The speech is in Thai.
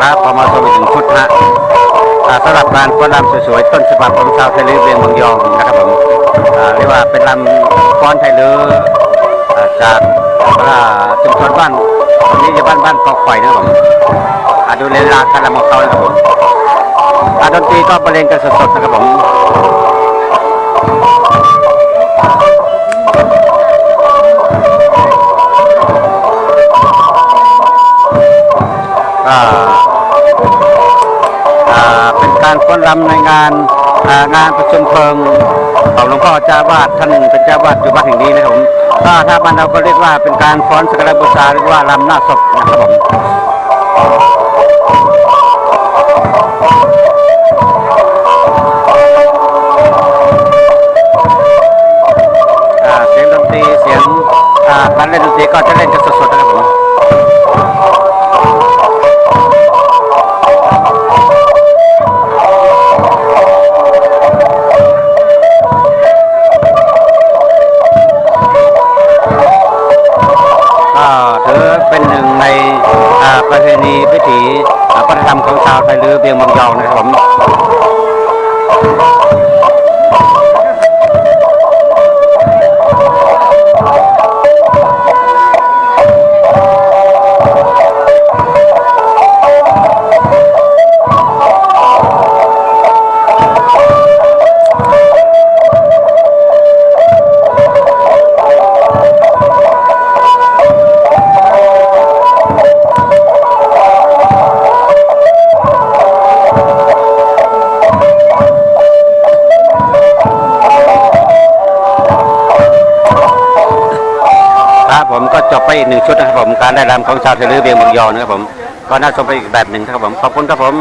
ครับพอมาชมอีกหนึ่งชุดฮะสำหรับการฟ้อนรำสวยๆต้นฉบับของชาวไทยลื้อเวียงเมืองยองนะครับผมเรียกว่าเป็นรำฟ้อนไทยลื้อจากอ่าชุมชนบ้านนี่จะบ้านบ้านกอกไฟนะครับผมอดูเลนลาการรำของเขานะครับผมอ่าดนตรีก็บรรเลงกันสดๆนะครับผม อ่าเป็นการฟ้อนรำในงานอ่างานประชุมเพลิงของหลวงพ่อเจ้าวาดท่านเป็นเจ้าวาดอยู่บ้าแห่งนี้นะครับผมก็ถ้าบ้านเราก็เรียกว่าเป็นการฟ้อนสักการะบูชาหรือว่ารำหน้าศพนะครับผมอ่าเสียงดนตรีเสียงอ่าการเล่นดนตรีก็จะเล่นกันสดๆนะครับผม เป็นหนึ่งในประเพณีพิธีวัฒนธรรมของชาวไทยลื้อเบียงบางยองนะครับผม จบไปอีกหนึ่งชุดนะครับผมการได้รำของชาวเทลือเบียงบางยอนะครับผมก็น่าชมไปอีกแบบหนึ่งนะครับผมขอบคุณครับผม